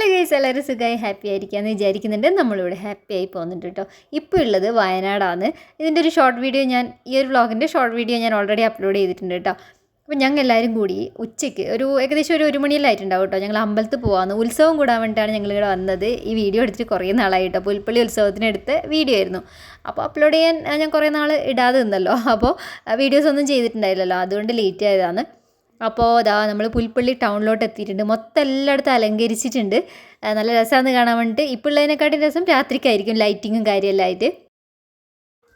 Hello guys എല്ലാവരും സുഖമായി happy ആയിരിക്കാമെന്ന് വിചാരിക്കുന്നുണ്ട്. നമ്മളിവിടെ ഹാപ്പി ആയി പോകുന്നുണ്ട് കേട്ടോ. ഇപ്പോൾ ഉള്ളത് വയനാടാണ്. ഇതിന്റെ ഒരു ഷോർട്ട് വീഡിയോ ഞാൻ ഈ ഒരു വ്ളോഗിന്റെ ഷോർട്ട് വീഡിയോ ഞാൻ ഓൾറെഡി അപ്ലോഡ് ചെയ്തിട്ടുണ്ട് കേട്ടോ. അപ്പോൾ ഞങ്ങൾ എല്ലാവരും കൂടി ഉച്ചയ്ക്ക് ഒരു ഏകദേശം ഒരു ഒരു മണിയിലായിട്ടുണ്ടാവും കേട്ടോ. ഞങ്ങൾ അമ്പലത്തിൽ പോകാമെന്ന് ഉത്സവം കൂടാൻ വേണ്ടിയിട്ടാണ് ഞങ്ങൾ ഇവിടെ വന്നത്. ഈ വീഡിയോ എടുത്തിട്ട് കുറേ നാളായി കേട്ടോ. പുൽപ്പള്ളി ഉത്സവത്തിനെടുത്ത് വീഡിയോ ആയിരുന്നു. അപ്പോൾ അപ്ലോഡ് ചെയ്യാൻ ഞാൻ കുറേ നാൾ ഇടാതെ നിന്നല്ലോ. അപ്പോൾ വീഡിയോസ് ഒന്നും ചെയ്തിട്ടുണ്ടായില്ലല്ലോ. അതുകൊണ്ട് ലേറ്റ് ആയതാണ്. അപ്പോൾ ഇതാ നമ്മൾ പുൽപ്പള്ളി ടൗണിലോട്ട് എത്തിയിട്ടുണ്ട്. മൊത്തം എല്ലായിടത്തും അലങ്കരിച്ചിട്ടുണ്ട്. നല്ല രസമാണ് കാണാൻ വേണ്ടിയിട്ട് ഇപ്പോൾ ഉള്ളതിനെക്കാട്ടും രസം രാത്രിക്കായിരിക്കും ലൈറ്റിങ്ങും കാര്യമെല്ലാം ആയിട്ട്.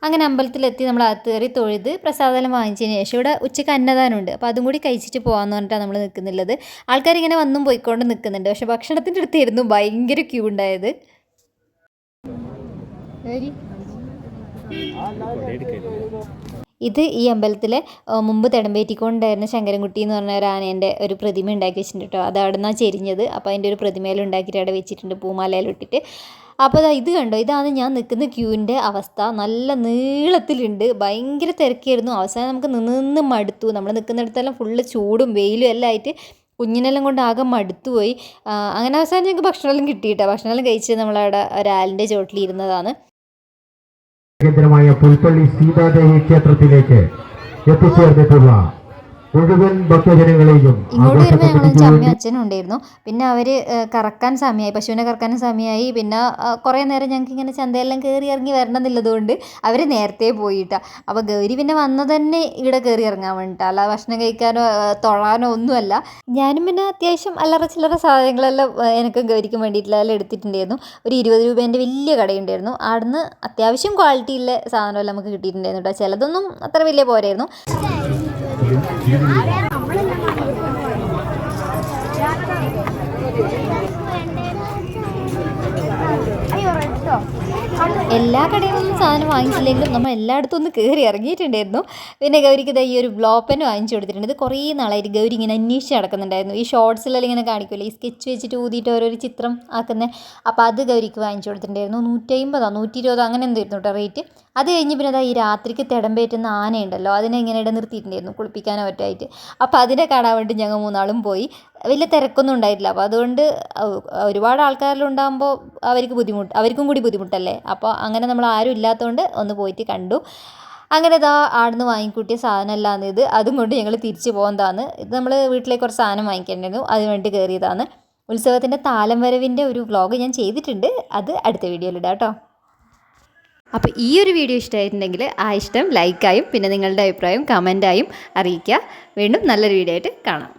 അങ്ങനെ അമ്പലത്തിലെത്തി നമ്മൾ അകത്ത് കയറി തൊഴുത് പ്രസാദം വാങ്ങിച്ചതിന് ശേഷം ഇവിടെ ഉച്ചയ്ക്ക് അന്നദാനമുണ്ട്. അപ്പോൾ അതും കൂടി കഴിച്ചിട്ട് പോകാമെന്ന് പറഞ്ഞിട്ടാണ് നമ്മൾ നിൽക്കുന്നുള്ളത്. ആൾക്കാർ ഇങ്ങനെ വന്നും പോയിക്കൊണ്ട് നിൽക്കുന്നുണ്ട്. പക്ഷേ ഭക്ഷണത്തിന്റെ അടുത്തായിരുന്നു ഭയങ്കര ക്യൂ ഉണ്ടായത്. ഇത് ഈ അമ്പലത്തിലെ മുമ്പ് തിടമ്പേറ്റിക്കൊണ്ടായിരുന്ന ശങ്കരൻകുട്ടി എന്ന് പറഞ്ഞ ഒരു ആനേന്റെ ഒരു പ്രതിമ ഉണ്ടാക്കി വെച്ചിട്ടുണ്ട് കേട്ടോ അത് അവിടെ നിന്നാണ് ചെരിഞ്ഞത്. അപ്പോൾ അതിന്റെ ഒരു പ്രതിമയിൽ ഉണ്ടാക്കിയിട്ട് അവിടെ വെച്ചിട്ടുണ്ട് പൂമാലയിൽ ഇട്ടിട്ട്. അപ്പോൾ ദാ ഇത് കണ്ടോ? ഇതാണ് ഞാൻ നിൽക്കുന്ന ക്യൂവിന്റെ അവസ്ഥ. നല്ല നീളത്തിലുണ്ട്. ഭയങ്കര തിരക്കായിരുന്നു. അവസാനം നമുക്ക് നിന്ന് മടുത്തു. നമ്മൾ നിൽക്കുന്നിടത്തെല്ലാം ഫുള്ള് ചൂടും വെയിലും എല്ലാം ആയിട്ട് കുഞ്ഞിനെല്ലാം കൊണ്ട് ആകെ മടുത്തു പോയി. അങ്ങനെ അവസാനം ഞങ്ങൾക്ക് ഭക്ഷണമെല്ലാം കിട്ടിയിട്ടാണ് ഭക്ഷണമെല്ലാം കഴിച്ച് നമ്മളവിടെ ഒരാലിന്റെ ചോട്ടിൽ ഇരുന്നതാണ് കേന്ദ്രമായ പുൽപ്പള്ളി സീതാദേവി ക്ഷേത്രത്തിലേക്ക് എത്തിച്ചേർന്നിട്ടുള്ള മുഴുവൻ ഭക്തജനങ്ങളെയും ഇങ്ങോട്ട് വരുമ്പോൾ ഞങ്ങൾ അമ്മയും അച്ഛനും ഉണ്ടായിരുന്നു പിന്നെ അവർ കറക്കാൻ സമയമായി പശുവിനെ കറക്കാൻ സമയമായി പിന്നെ കുറെ നേരം ഞങ്ങൾക്ക് ഇങ്ങനെ ചന്തയെല്ലാം കയറി ഇറങ്ങി വരണം എന്നുള്ളതുകൊണ്ട് അവർ നേരത്തെ പോയിട്ടാ. അപ്പോൾ ഗൗരി പിന്നെ വന്നത് തന്നെ ഇവിടെ കയറി ഇറങ്ങാൻ വേണ്ടിട്ടാ. അല്ല ഭക്ഷണം കഴിക്കാനോ തൊഴാനോ ഒന്നുമല്ല. ഞാനും പിന്നെ അത്യാവശ്യം അല്ലറ ചില്ലറ സാധനങ്ങളെല്ലാം എനിക്ക് ഗൗരിക്കും വേണ്ടിയിട്ടുള്ള എല്ലാം എടുത്തിട്ടുണ്ടായിരുന്നു. ഒരു ഇരുപത് രൂപേന്റെ വലിയ കടയുണ്ടായിരുന്നു. അവിടുന്ന് അത്യാവശ്യം ക്വാളിറ്റിയുള്ള സാധനമെല്ലാം നമുക്ക് കിട്ടിയിട്ടുണ്ടായിരുന്നു കേട്ടോ ചിലതൊന്നും അത്ര വലിയ പോരായിരുന്നു. ജീവിതം ജീവിതം എല്ലാ കടയിൽ നിന്നും സാധനം വാങ്ങിച്ചില്ലെങ്കിലും നമ്മൾ എല്ലായിടത്തും ഒന്ന് കയറി ഇറങ്ങിയിട്ടുണ്ടായിരുന്നു. പിന്നെ ഗൗരിക്ക് ദാ ഈ ഒരു ബ്ലോപ്പൻ വാങ്ങിച്ചു കൊടുത്തിട്ടുണ്ട്. ഇത് കുറേ നാളായിട്ട് ഗൗരി ഇങ്ങനെ അന്വേഷിച്ച് നടക്കുന്നുണ്ടായിരുന്നു. ഈ ഷോർട്സിലെല്ലാം ഇങ്ങനെ കാണിക്കുമല്ലോ ഈ സ്കെച്ച് വെച്ചിട്ട് ഊതിയിട്ട് ഓരോരോ ചിത്രം ആക്കുന്നത് അപ്പോൾ അത് ഗൗരിക്ക് വാങ്ങിച്ചു കൊടുത്തിട്ടുണ്ടായിരുന്നു. നൂറ്റി അമ്പതോ നൂറ്റി ഇരുപതോ അങ്ങനെ എന്തായിരുന്നു കേട്ടോ റേറ്റ് അത് കഴിഞ്ഞ് പിന്നെ അതാ ഈ രാത്രിക്ക് തിടമ്പേറ്റുന്ന ആനയുണ്ടല്ലോ അതിനെ ഇങ്ങനെ ഇട നിർത്തിയിട്ടുണ്ടായിരുന്നു കുളിപ്പിക്കാനോ ഒറ്റായിട്ട് അപ്പോൾ അതിനെ കാണാൻ വേണ്ടി ഞങ്ങൾ മൂന്നാളും പോയി. വലിയ തിരക്കൊന്നും ഉണ്ടായിട്ടില്ല. അപ്പോൾ അതുകൊണ്ട് ഒരുപാട് ആൾക്കാരിലുണ്ടാകുമ്പോൾ അവർക്ക് ബുദ്ധിമുട്ട് അവർക്കും കൂടി ബുദ്ധിമുട്ടല്ലേ? അപ്പോൾ അങ്ങനെ നമ്മൾ ആരും ഇല്ലാത്തതുകൊണ്ട് ഒന്ന് പോയിട്ട് കണ്ടു. അങ്ങനെ ഇതാ ആടുന്ന് വാങ്ങിക്കൂട്ടിയ സാധനമല്ലാന്ന് ഇത് അതും കൊണ്ട് ഞങ്ങൾ തിരിച്ചു പോകുന്നതാണ് ഇത് നമ്മൾ വീട്ടിലേക്ക് കുറച്ച് സാധനം വാങ്ങിക്കേണ്ടിയിരുന്നു അതിന് വേണ്ടി കയറിയതാണ് ഉത്സവത്തിന്റെ താലം വരവിന്റെ ഒരു വ്ളോഗ് ഞാൻ ചെയ്തിട്ടുണ്ട്. അത് അടുത്ത വീഡിയോയിലിടാം കേട്ടോ. അപ്പോൾ ഈ ഒരു വീഡിയോ ഇഷ്ടമായിട്ടുണ്ടെങ്കിൽ ആ ഇഷ്ടം ലൈക്കായും പിന്നെ നിങ്ങളുടെ അഭിപ്രായം കമന്റായും അറിയിക്കുക. വീണ്ടും നല്ലൊരു വീഡിയോ ആയിട്ട് കാണാം.